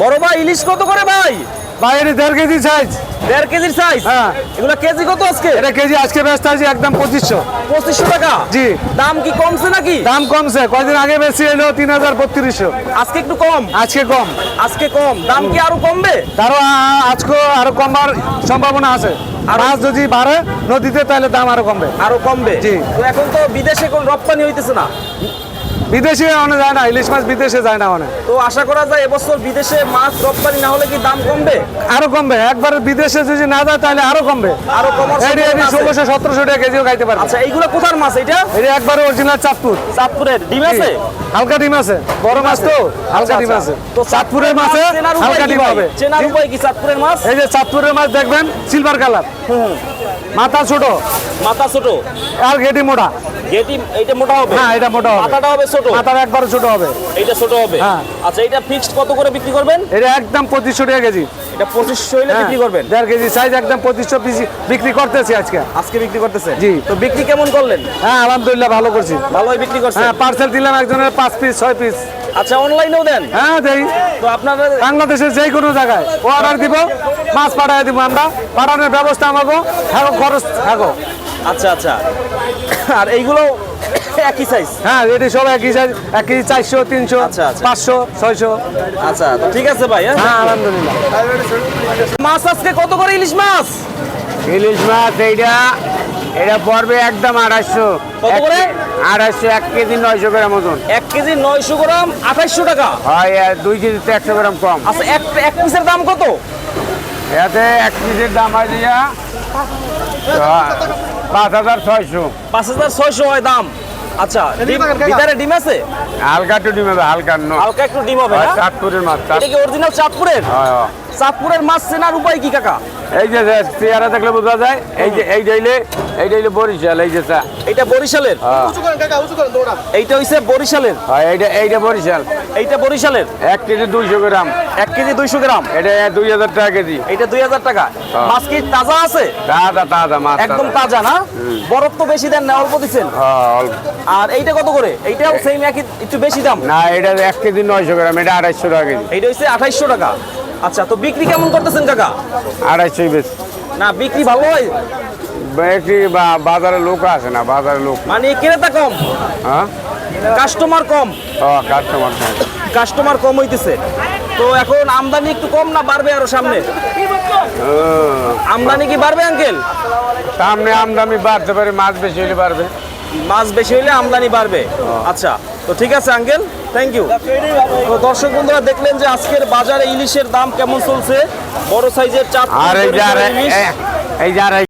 বড় ভাই ইলিশ কত করে ভাই? বাইরে দেড় কেজি সাইজ দেড় কেজির সাইজ হ্যাঁ। এগুলো কেজি কত আজকে? এটা কেজি আজকে ব্যস্ত আছে একদম পঁচিশশো। পঁচিশশো টাকা? জি। দাম কি কমছে নাকি? দাম কমছে। কয়দিন আগে বেশি এলো তিন হাজার বত্রিশশো। আজকে একটু কম? আজকে কম। আজকে কম। দাম কি আরও কমবে? তারও আজকে আরও কমবার সম্ভাবনা আছে। আর আজ যদি বাড়ে নদীতে তাহলে দাম আরও কমবে। আরও কমবে? জি। তো এখন তো বিদেশে কোন রপ্তানি হইতেছে না। বিদেশে অনেক যায় না ইলিশ মাছ বিদেশে যায় না অনেক তো আশা করা যায় এবছর বিদেশে মাছ রপ্তানি না হলে কি দাম কমবে? আরও কমবে একবার বিদেশে যদি না যায় তাহলে আরও কমবে। আরও কমার। ষোলোশো সতেরোশো টাকা কেজিও খাইতে পারবে। আচ্ছা এইগুলো কোথার মাছ এটা এটি একবারে অরিজিনাল চাঁদপুর। চাঁদপুরের ডিম আছে? হালকা ডিম আছে। বড় মাছ তো হালকা ডিম আছে। তো চাঁদপুরের মাছে হালকা ডিম হবে। চেনার উপায় কি চাঁদপুরের মাছ? এই যে চাঁদপুরের মাছ দেখবেন সিলভার কালার মাথা ছোট। মাথা ছোট। আর গেটি মোটা। গেটি এইটা মোটা হবে? হ্যাঁ এটা মোটা হবে। মাথাটা হবে ছোট? মাথার একবারে ছোট হবে। এইটা ছোট হবে? হ্যাঁ। আচ্ছা এটা ফিক্সড কত করে বিক্রি করবেন? এটা একদম পঁচিশশো টাকা কেজি। এটা পঁচিশশো হইলে বিক্রি করবেন? দেড় কেজি সাইজ একদম পঁচিশশো পিস বিক্রি করতেছি আজকে। আজকে বিক্রি করতেছে জি। তো বিক্রি কেমন করলেন? হ্যাঁ আলহামদুলিল্লাহ ভালো করছি। ভালোই বিক্রি করছেন? হ্যাঁ পার্সেল দিলাম একজনের পাঁচ পিস ছয় পিস আচ্ছা অনলাইনেও দেন। হ্যাঁ দেই। তো আপনারা বাংলাদেশের যে কোনো জায়গায় অর্ডার দিব মাছ পাঠাই দিব আমরা। পাঠানোর ব্যবস্থা আমাকে থাকো খরচ থাকো। আচ্ছা আচ্ছা। আর এইগুলো একই সাইজ হ্যাঁ এটি সব একই সাইজ এক কেজি চারশো তিনশো আচ্ছা, আচ্ছা। পাঁচশো ছয়শো। আচ্ছা তো ঠিক আছে ভাই হ্যাঁ? হ্যাঁ আলহামদুলিল্লাহ। মাছ আজকে কত করে ইলিশ মাছ? ইলিশ মাছ এইটা এটা পড়বে একদম আড়াইশো। কত করে? আড়াইশো এক কেজি নয়শো গ্রাম ওজন। এক কেজি নয়শো গ্রাম আঠাইশশো টাকা? হয় দুই কেজিতে একশো গ্রাম কম। আচ্ছা এক এক পিসের দাম কত? এতে এক কেজির দাম হয় দিয়া পাঁচ হাজার ছয়শো। পাঁচ হাজার ছয়শো হয় দাম। আচ্ছা ডিম ভিতরে ডিম আছে? হালকা একটু ডিম হবে হালকা ন হালকা একটু ডিম হবে না? চাঁদপুরের মাছ এটা কি অরিজিনাল চাঁদপুরের? হয়, হয়। চাঁদপুরের মাছ চেনার উপায় কি কাকা? এই যে চেহারা দেখলে বোঝা যায় এই যে এই ডাইলে এই ডাইলে বরিশাল এই যে চা। এইটা বরিশালের? হ্যাঁ। এইটা হইছে বরিশালের? হয় এইটা এইটা বরিশাল। এইটা বরিশালের? এক কেজি দুইশো গ্রাম। এক কেজি দুইশো গ্রাম? এটা দুই হাজার টাকা কেজি। এইটা দুই হাজার টাকা। হ্যাঁ। মাছ কি তাজা আছে? তাজা তাজা মাছ একদম তাজা। না? বরফ তো বেশি দেন না অল্প দিচ্ছেন? হ্যাঁ, আর এইটা কত করে? এইটাও সেম একই একটু বেশি দাম? না এটা এক কেজি নয়শো গ্রাম এটা আড়াইশো টাকা কেজি। এইটা হচ্ছে আঠাইশশো টাকা। আচ্ছা তো বিক্রি কেমন করতেছেন কাকা? আড়াইশোই বেশি। না বিক্রি ভালো হয়? একটি বা- বাজারে লোক আছে না বাজারে লোক। মানে ক্রেতা কম? হ্যাঁ? কাস্টমার কম? কাস্টমার কাস্টমার কম হইতেছে। তো এখন আমদানি একটু কম না বাড়বে আরও সামনে? আমদানি কি বাড়বে আঙ্কেল? সামনে আমদামি বাড়তে পারে মাছ বেশি হলে বাড়বে। মাছ বেশি হইলে আমদানি বাড়বে। আচ্ছা তো ঠিক আছে আঙ্কেল থ্যাংক ইউ তো দর্শক বন্ধুরা দেখলেন যে আজকের বাজারে ইলিশের দাম কেমন চলছে? বড় সাইজের চাপ আর এই যে আর